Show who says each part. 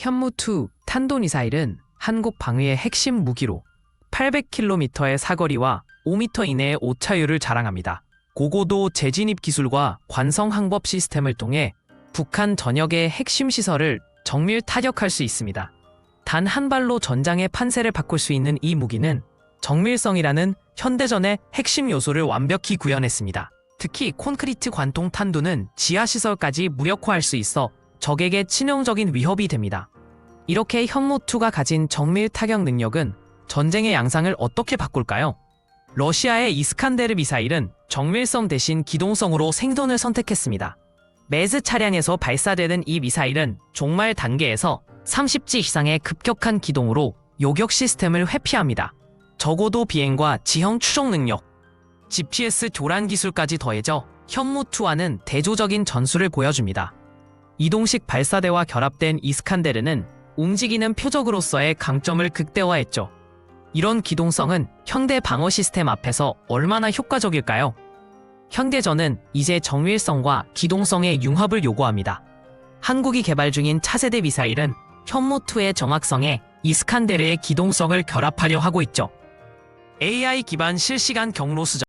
Speaker 1: 현무2 탄도미사일은 한국 방위의 핵심 무기로 800km의 사거리와 5m 이내의 오차율을 자랑합니다. 고고도 재진입 기술과 관성 항법 시스템을 통해 북한 전역의 핵심 시설을 정밀 타격할 수 있습니다. 단 한 발로 전장의 판세를 바꿀 수 있는 이 무기는 정밀성이라는 현대전의 핵심 요소를 완벽히 구현했습니다. 특히 콘크리트 관통 탄두는 지하 시설까지 무력화할 수 있어 적에게 치명적인 위협이 됩니다. 이렇게 현무2가 가진 정밀 타격 능력은 전쟁의 양상을 어떻게 바꿀까요? 러시아의 이스칸데르 미사일은 정밀성 대신 기동성으로 생존을 선택했습니다. 메즈 차량에서 발사되는 이 미사일은 종말 단계에서 30지 이상의 급격한 기동으로 요격 시스템을 회피합니다. 적어도 비행과 지형 추적 능력, GPS 조란 기술까지 더해져 현무2와는 대조적인 전술을 보여줍니다. 이동식 발사대와 결합된 이스칸데르는 움직이는 표적으로서의 강점을 극대화했죠. 이런 기동성은 현대 방어 시스템 앞에서 얼마나 효과적일까요? 현대전은 이제 정밀성과 기동성의 융합을 요구합니다. 한국이 개발 중인 차세대 미사일은 현무2의 정확성에 이스칸데르의 기동성을 결합하려 하고 있죠. AI 기반 실시간 경로 수정